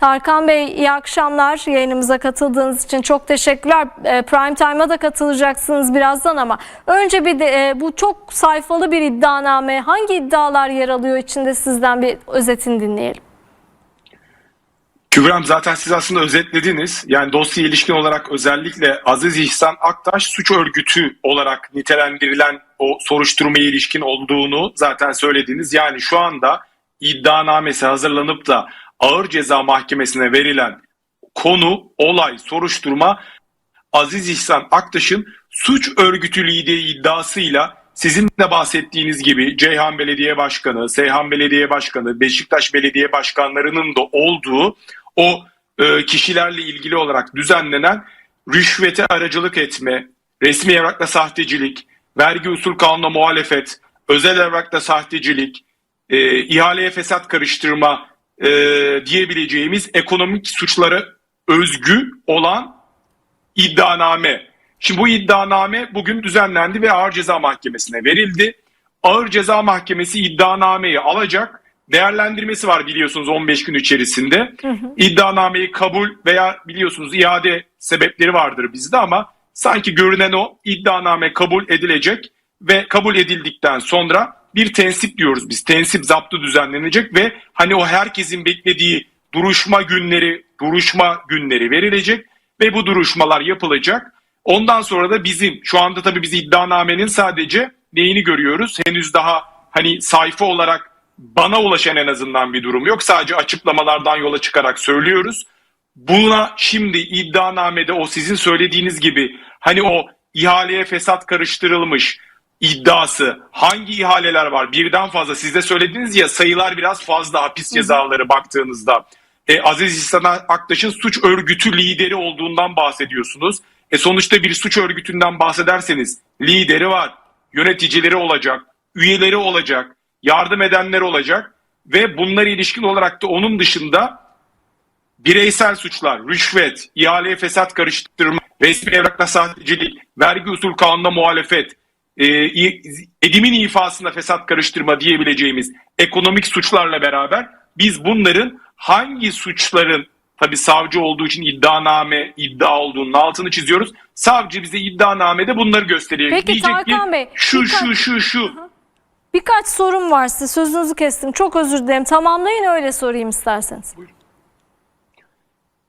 Tarkan Bey iyi akşamlar. Yayınımıza katıldığınız için çok teşekkürler. E, Prime Time'a da katılacaksınız birazdan ama önce bir de e, bu çok sayfalı bir iddianame. Hangi iddialar yer alıyor içinde sizden bir özetini dinleyelim. Kübra'm zaten siz aslında özetlediniz. Yani dosya ilişkin olarak özellikle Aziz İhsan Aktaş suç örgütü olarak nitelendirilen o soruşturmaya ilişkin olduğunu zaten söylediniz. Yani şu anda iddianamesi hazırlanıp da ağır ceza mahkemesine verilen konu, olay, soruşturma Aziz İhsan Aktaş'ın suç örgütü lideri iddiasıyla sizin de bahsettiğiniz gibi Ceyhan Belediye Başkanı, Seyhan Belediye Başkanı, Beşiktaş Belediye Başkanlarının da olduğu o e, kişilerle ilgili olarak düzenlenen rüşvete aracılık etme, resmi evrakla sahtecilik, vergi usul kanuna muhalefet, özel evrakla sahtecilik, e, ihaleye fesat karıştırma e, diyebileceğimiz ekonomik suçlara özgü olan iddianame. Şimdi bu iddianame bugün düzenlendi ve Ağır Ceza Mahkemesi'ne verildi. Ağır Ceza Mahkemesi iddianameyi alacak. Değerlendirmesi var biliyorsunuz 15 gün içerisinde. İddianameyi kabul veya biliyorsunuz iade sebepleri vardır bizde ama sanki görünen o iddianame kabul edilecek ve kabul edildikten sonra bir tensip diyoruz biz. Tensip zaptı düzenlenecek ve hani o herkesin beklediği duruşma günleri, duruşma günleri verilecek ve bu duruşmalar yapılacak. Ondan sonra da bizim şu anda tabii biz iddianamenin sadece neyini görüyoruz? Henüz daha hani sayfa olarak bana ulaşan en azından bir durum yok. Sadece açıklamalardan yola çıkarak söylüyoruz. Buna şimdi iddianamede o sizin söylediğiniz gibi hani o ihaleye fesat karıştırılmış iddiası. Hangi ihaleler var? Birden fazla. Siz de söylediniz ya sayılar biraz fazla hapis cezaları baktığınızda. E, Aziz İhsan Aktaş'ın suç örgütü lideri olduğundan bahsediyorsunuz. E sonuçta bir suç örgütünden bahsederseniz lideri var, yöneticileri olacak, üyeleri olacak, yardım edenler olacak ve bunlara ilişkin olarak da onun dışında bireysel suçlar, rüşvet, ihaleye fesat karıştırma, resmi evrakla sahtecilik, vergi usul kanuna muhalefet, e, edimin ifasında fesat karıştırma diyebileceğimiz ekonomik suçlarla beraber biz bunların hangi suçların tabi savcı olduğu için iddianame iddia olduğunun altını çiziyoruz. Savcı bize iddianamede bunları gösteriyor. Peki Diyecek Tarkan ki Bey, şu birkaç- şu şu şu. Birkaç sorum var size sözünüzü kestim. Çok özür dilerim. Tamamlayın öyle sorayım isterseniz.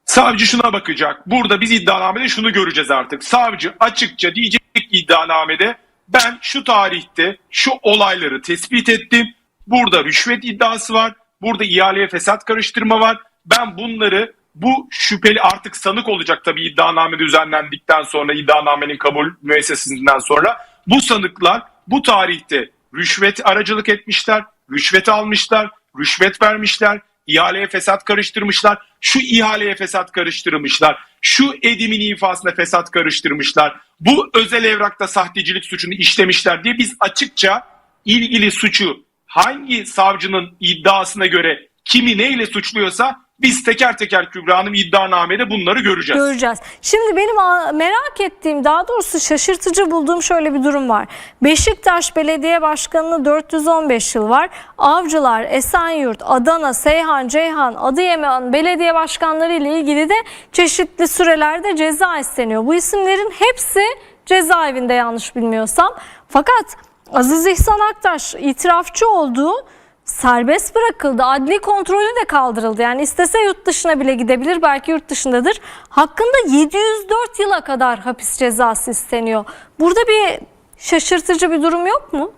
Savcı şuna bakacak. Burada biz iddianamede şunu göreceğiz artık. Savcı açıkça diyecek iddianamede ben şu tarihte şu olayları tespit ettim. Burada rüşvet iddiası var. Burada ihaleye fesat karıştırma var. Ben bunları bu şüpheli artık sanık olacak tabii iddianame düzenlendikten sonra iddianamenin kabul müessesesinden sonra bu sanıklar bu tarihte rüşvet aracılık etmişler, rüşvet almışlar, rüşvet vermişler, ihaleye fesat karıştırmışlar, şu ihaleye fesat karıştırmışlar, şu edimin ifasına fesat karıştırmışlar, bu özel evrakta sahtecilik suçunu işlemişler diye biz açıkça ilgili suçu hangi savcının iddiasına göre kimi neyle suçluyorsa biz teker teker Kübra Hanım iddianamede bunları göreceğiz. Göreceğiz. Şimdi benim merak ettiğim daha doğrusu şaşırtıcı bulduğum şöyle bir durum var. Beşiktaş Belediye Başkanı'nı 415 yıl var. Avcılar, Esenyurt, Adana, Seyhan, Ceyhan, Adıyaman belediye başkanları ile ilgili de çeşitli sürelerde ceza isteniyor. Bu isimlerin hepsi cezaevinde yanlış bilmiyorsam. Fakat Aziz İhsan Aktaş itirafçı olduğu serbest bırakıldı. Adli kontrolü de kaldırıldı. Yani istese yurt dışına bile gidebilir. Belki yurt dışındadır. Hakkında 704 yıla kadar hapis cezası isteniyor. Burada bir şaşırtıcı bir durum yok mu?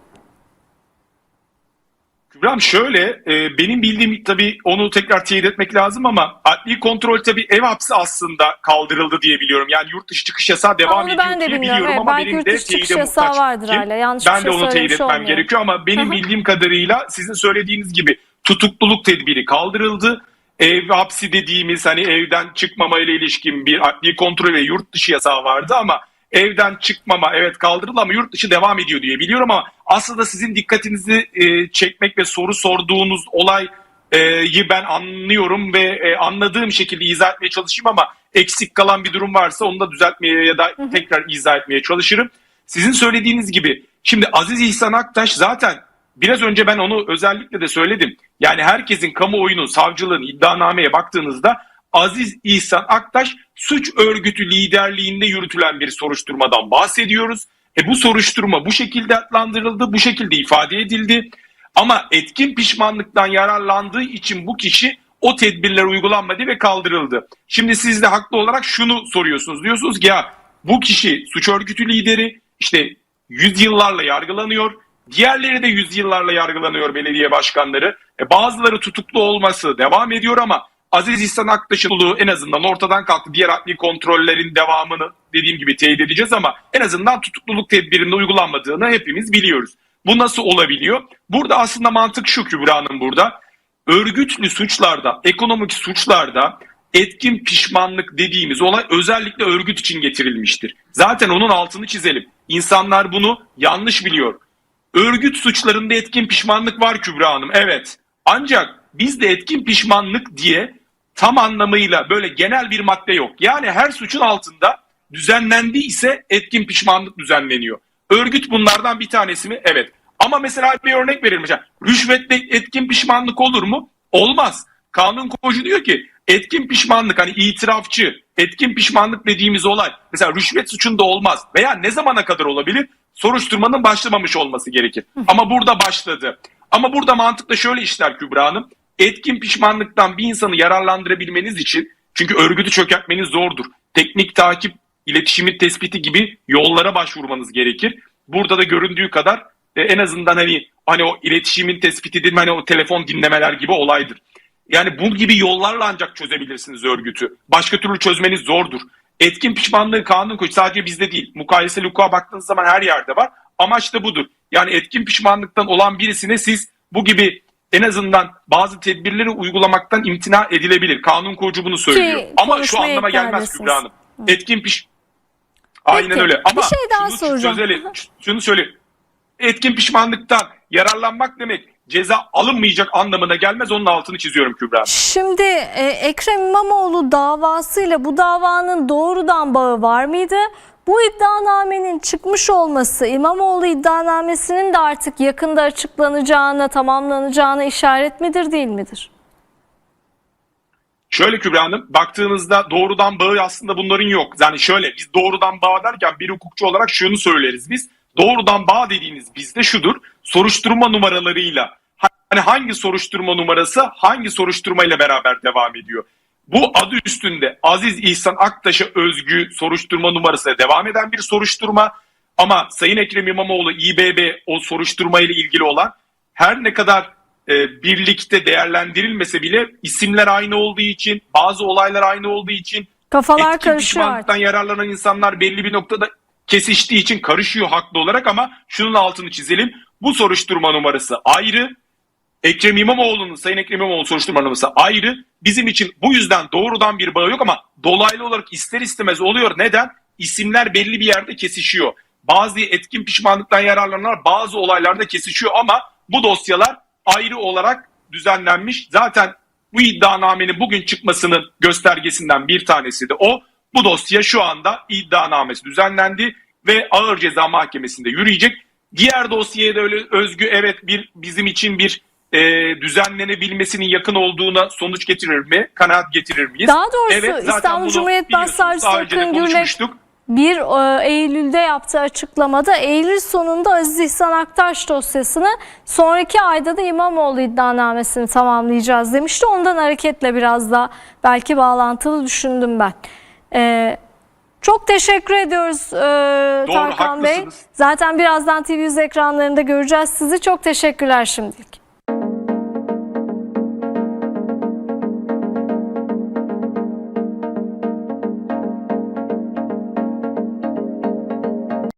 Kübram şöyle e, benim bildiğim tabii onu tekrar teyit etmek lazım ama adli kontrol tabii ev hapsi aslında kaldırıldı diye biliyorum. Yani yurt dışı çıkış yasağı devam onu ediyor ben de diye bilmiyorum. biliyorum Evet, ama belki benim yurt de dışı çıkış teyide yasağı muhtaç vardır değilim. hala. Yanlış bir Ben de şey onu teyit söylemiş etmem olmayayım. gerekiyor ama benim hı. bildiğim kadarıyla sizin söylediğiniz gibi tutukluluk tedbiri kaldırıldı. Ev hapsi dediğimiz hani evden çıkmama ile ilişkin bir adli kontrol ve yurt dışı yasağı vardı ama evden çıkmama evet kaldırıldı ama yurt dışı devam ediyor diye biliyorum ama aslında sizin dikkatinizi e, çekmek ve soru sorduğunuz olay yi ben anlıyorum ve e, anladığım şekilde izah etmeye çalışayım ama eksik kalan bir durum varsa onu da düzeltmeye ya da tekrar izah etmeye çalışırım. Sizin söylediğiniz gibi şimdi Aziz İhsan Aktaş zaten biraz önce ben onu özellikle de söyledim. Yani herkesin kamuoyunun, savcılığın iddianameye baktığınızda Aziz İhsan Aktaş suç örgütü liderliğinde yürütülen bir soruşturmadan bahsediyoruz. E bu soruşturma bu şekilde adlandırıldı, bu şekilde ifade edildi. Ama etkin pişmanlıktan yararlandığı için bu kişi o tedbirler uygulanmadı ve kaldırıldı. Şimdi siz de haklı olarak şunu soruyorsunuz. Diyorsunuz ki ya bu kişi suç örgütü lideri işte yüzyıllarla yargılanıyor. Diğerleri de yüzyıllarla yargılanıyor belediye başkanları. E bazıları tutuklu olması devam ediyor ama Aziz İhsan Aktaş'ın en azından ortadan kalktı. Diğer adli kontrollerin devamını dediğim gibi teyit edeceğiz ama en azından tutukluluk tedbirinin uygulanmadığını hepimiz biliyoruz. Bu nasıl olabiliyor? Burada aslında mantık şu Kübra Hanım burada. Örgütlü suçlarda, ekonomik suçlarda etkin pişmanlık dediğimiz olay özellikle örgüt için getirilmiştir. Zaten onun altını çizelim. İnsanlar bunu yanlış biliyor. Örgüt suçlarında etkin pişmanlık var Kübra Hanım. Evet. Ancak bizde etkin pişmanlık diye tam anlamıyla böyle genel bir madde yok. Yani her suçun altında düzenlendi ise etkin pişmanlık düzenleniyor. Örgüt bunlardan bir tanesi mi? Evet. Ama mesela bir örnek verelim. Mesela rüşvetle etkin pişmanlık olur mu? Olmaz. Kanun koyucu diyor ki etkin pişmanlık hani itirafçı, etkin pişmanlık dediğimiz olay mesela rüşvet suçunda olmaz veya ne zamana kadar olabilir? Soruşturmanın başlamamış olması gerekir. Ama burada başladı. Ama burada mantıkla şöyle işler Kübra Hanım. Etkin pişmanlıktan bir insanı yararlandırabilmeniz için çünkü örgütü çökertmeniz zordur. Teknik takip, iletişimin tespiti gibi yollara başvurmanız gerekir. Burada da göründüğü kadar e, en azından hani hani o iletişimin tespiti değil mi? hani o telefon dinlemeler gibi olaydır. Yani bu gibi yollarla ancak çözebilirsiniz örgütü. Başka türlü çözmeniz zordur. Etkin pişmanlığı kanun koyucu sadece bizde değil. Mukayeseli hukuka baktığınız zaman her yerde var. Amaç da budur. Yani etkin pişmanlıktan olan birisine siz bu gibi en azından bazı tedbirleri uygulamaktan imtina edilebilir. Kanun koyucu bunu söylüyor. Ama şu anlama gelmez. Kübra Hanım. Etkin piş... Aynen Peki, öyle. Ama bir şey daha şunu soracağım. çözelim. Şunu söyle. Etkin pişmanlıktan yararlanmak demek ceza alınmayacak anlamına gelmez. Onun altını çiziyorum Kübra. Şimdi e, Ekrem İmamoğlu davasıyla bu davanın doğrudan bağı var mıydı? Bu iddianamenin çıkmış olması İmamoğlu iddianamesinin de artık yakında açıklanacağına, tamamlanacağına işaret midir değil midir? Şöyle Kübra Hanım baktığınızda doğrudan bağı aslında bunların yok. Yani şöyle biz doğrudan bağ derken bir hukukçu olarak şunu söyleriz biz. Doğrudan bağ dediğiniz bizde şudur. Soruşturma numaralarıyla hani hangi soruşturma numarası hangi soruşturmayla beraber devam ediyor. Bu adı üstünde Aziz İhsan Aktaş'a özgü soruşturma numarasıyla devam eden bir soruşturma. Ama Sayın Ekrem İmamoğlu İBB o soruşturma ile ilgili olan her ne kadar e, birlikte değerlendirilmese bile isimler aynı olduğu için bazı olaylar aynı olduğu için Kafalar etkin karışıyor pişmanlıktan yararlanan insanlar belli bir noktada kesiştiği için karışıyor haklı olarak ama şunun altını çizelim. Bu soruşturma numarası ayrı. Ekrem İmamoğlu'nun, Sayın Ekrem İmamoğlu soruşturma numarası ayrı. Bizim için bu yüzden doğrudan bir bağı yok ama dolaylı olarak ister istemez oluyor. Neden? İsimler belli bir yerde kesişiyor. Bazı etkin pişmanlıktan yararlananlar bazı olaylarda kesişiyor ama bu dosyalar ayrı olarak düzenlenmiş. Zaten bu iddianamenin bugün çıkmasının göstergesinden bir tanesi de o. Bu dosya şu anda iddianamesi düzenlendi ve ağır ceza mahkemesinde yürüyecek. Diğer dosyaya da öyle özgü evet bir bizim için bir e, düzenlenebilmesinin yakın olduğuna sonuç getirir mi? Kanaat getirir miyiz? Daha doğrusu Evet, İstanbul Cumhuriyet Başsavcısı daha Akın konuşmuştuk. bir e, Eylül'de yaptığı açıklamada Eylül sonunda Aziz İhsan Aktaş dosyasını sonraki ayda da İmamoğlu iddianamesini tamamlayacağız demişti. Ondan hareketle biraz da belki bağlantılı düşündüm ben. E, çok teşekkür ediyoruz e, Tarkan Bey. Zaten birazdan TV100 ekranlarında göreceğiz sizi. Çok teşekkürler şimdilik.